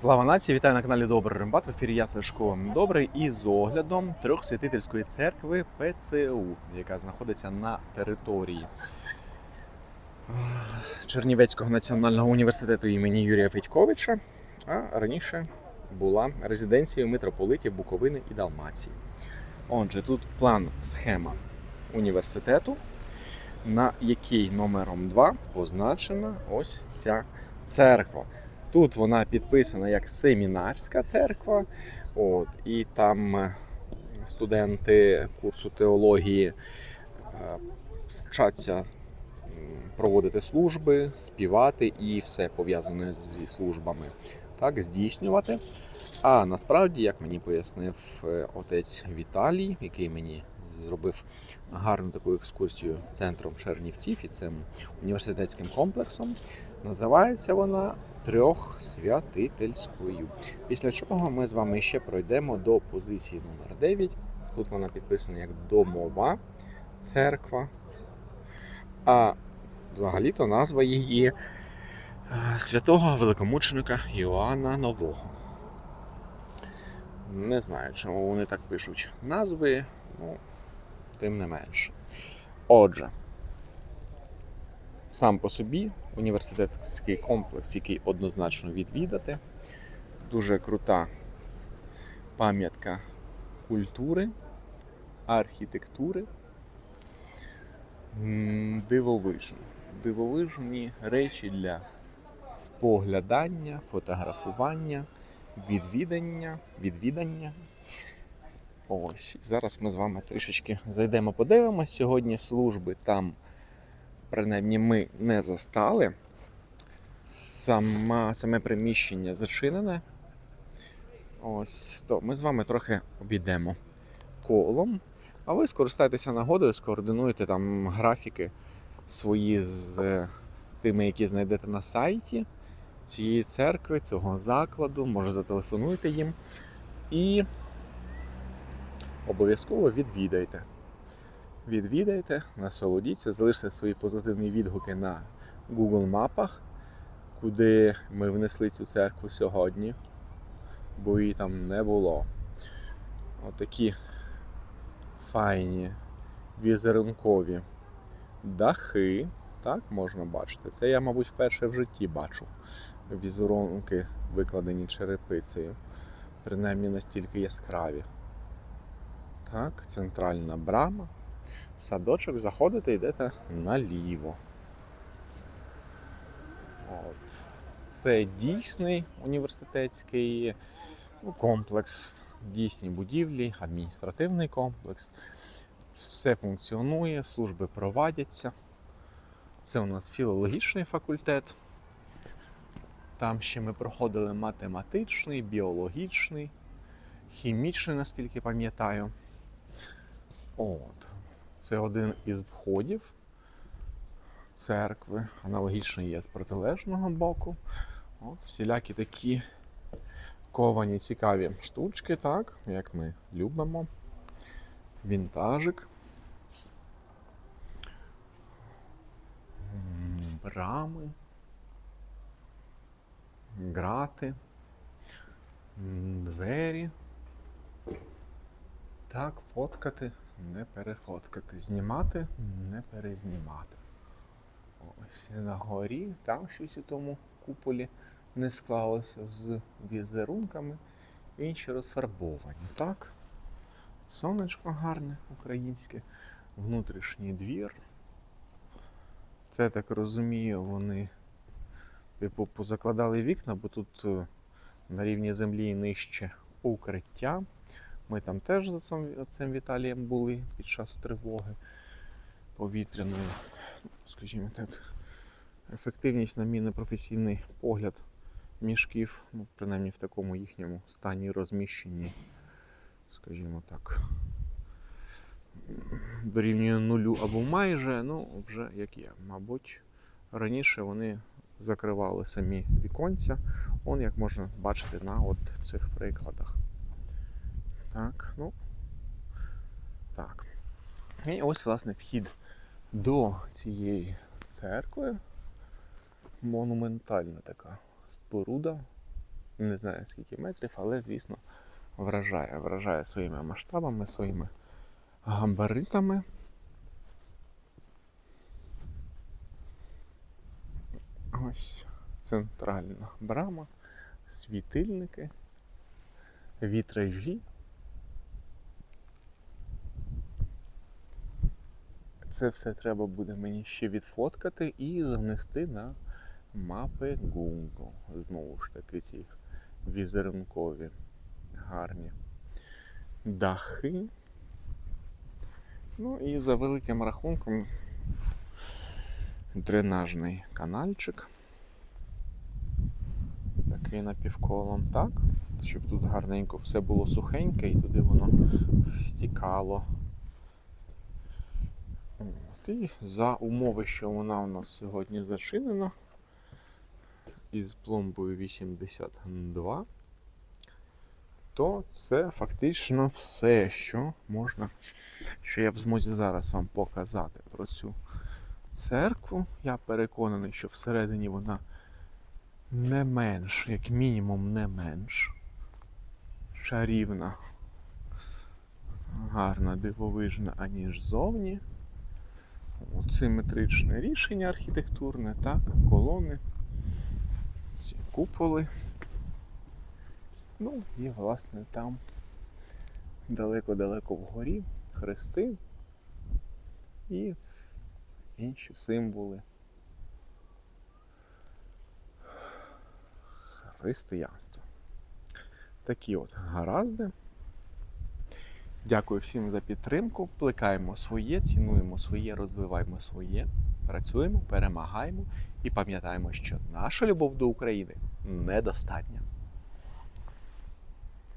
Слава нації! Вітаю на каналі Добрий Рембат. В ефірі я Сашко Добрий і з оглядом трьохсвятительської церкви ПЦУ, яка знаходиться на території е, Чернівецького національного університету імені Юрія Федьковича, а раніше була резиденцією митрополитів Буковини і Далмації. Отже, тут план схема університету, на якій номером 2 позначена ось ця церква. Тут вона підписана як семінарська церква, от, і там е, студенти курсу теології е, вчаться проводити служби, співати і все пов'язане зі службами так, здійснювати. А насправді, як мені пояснив е, отець Віталій, який мені зробив гарну таку екскурсію центром Чернівців і цим університетським комплексом, називається вона трьохсвятительською. Після чого ми з вами ще пройдемо до позиції номер 9. Тут вона підписана як домова церква. А взагалі-то назва її е, святого великомученика Іоанна Нового. Не знаю, чому вони так пишуть назви, ну, тим не менше. Отже, сам по собі університетський комплекс, який однозначно відвідати. Дуже крута пам'ятка культури, архітектури. Дивовижні. Дивовижні речі для споглядання, фотографування, відвідання, відвідання. Ось, зараз ми з вами трішечки зайдемо, подивимось. Сьогодні служби там принаймні ми не застали. Сама, саме приміщення зачинене. Ось, то ми з вами трохи обійдемо колом. А ви скористайтеся нагодою, скоординуєте там графіки свої з е, тими, які знайдете на сайті цієї церкви, цього закладу, може зателефонуйте їм. І обов'язково відвідайте відвідайте, насолодіться, залиште свої позитивні відгуки на Google мапах, куди ми внесли цю церкву сьогодні, бо її там не було. Отакі файні візерункові дахи. Так, можна бачити. Це я, мабуть, вперше в житті бачу. Візерунки викладені черепицею. Принаймні настільки яскраві. Так, центральна брама садочок, заходите, йдете наліво. От. Це дійсний університетський ну, комплекс, дійсні будівлі, адміністративний комплекс. Все функціонує, служби провадяться. Це у нас філологічний факультет. Там ще ми проходили математичний, біологічний, хімічний, наскільки пам'ятаю. От. Це один із входів церкви. Аналогічно є з протилежного боку. От, Всілякі такі ковані цікаві штучки, так, як ми любимо. Вінтажик. Брами. Грати. Двері. Так, фоткати не перефоткати. Знімати, не перезнімати. Ось на горі, там щось у тому куполі не склалося з візерунками, інші розфарбовані. Так? Сонечко гарне, українське, внутрішній двір. Це так розумію, вони типу позакладали вікна, бо тут е, на рівні землі нижче укриття. Ми там теж за цим, Віталієм були під час тривоги повітряної, скажімо так, ефективність, на мій непрофесійний погляд мішків, ну, принаймні в такому їхньому стані розміщенні, скажімо так, дорівнює нулю або майже, ну вже як є. Мабуть, раніше вони закривали самі віконця, он як можна бачити на от цих прикладах. Так, ну. Так. І ось, власне, вхід до цієї церкви. Монументальна така споруда. Не знаю скільки метрів, але, звісно, вражає. Вражає своїми масштабами, своїми габаритами. Ось центральна брама, світильники, вітражі. Це все треба буде мені ще відфоткати і занести на мапи Google. Знову ж таки, ці візерункові гарні дахи. Ну і за великим рахунком дренажний канальчик. Такий напівколом, так? Щоб тут гарненько все було сухеньке і туди воно стікало. От, і за умови, що вона у нас сьогодні зачинена із пломбою 82, то це фактично все, що можна, що я в змозі зараз вам показати про цю церкву. Я переконаний, що всередині вона не менш, як мінімум, не менш чарівна, гарна, дивовижна, аніж зовні. Симетричне рішення архітектурне, так, колони, ці куполи. Ну і власне там далеко-далеко вгорі хрести і інші символи християнства. Такі от гаразди. Дякую всім за підтримку. Плекаємо своє, цінуємо своє, розвиваємо своє, працюємо, перемагаємо і пам'ятаємо, що наша любов до України недостатня.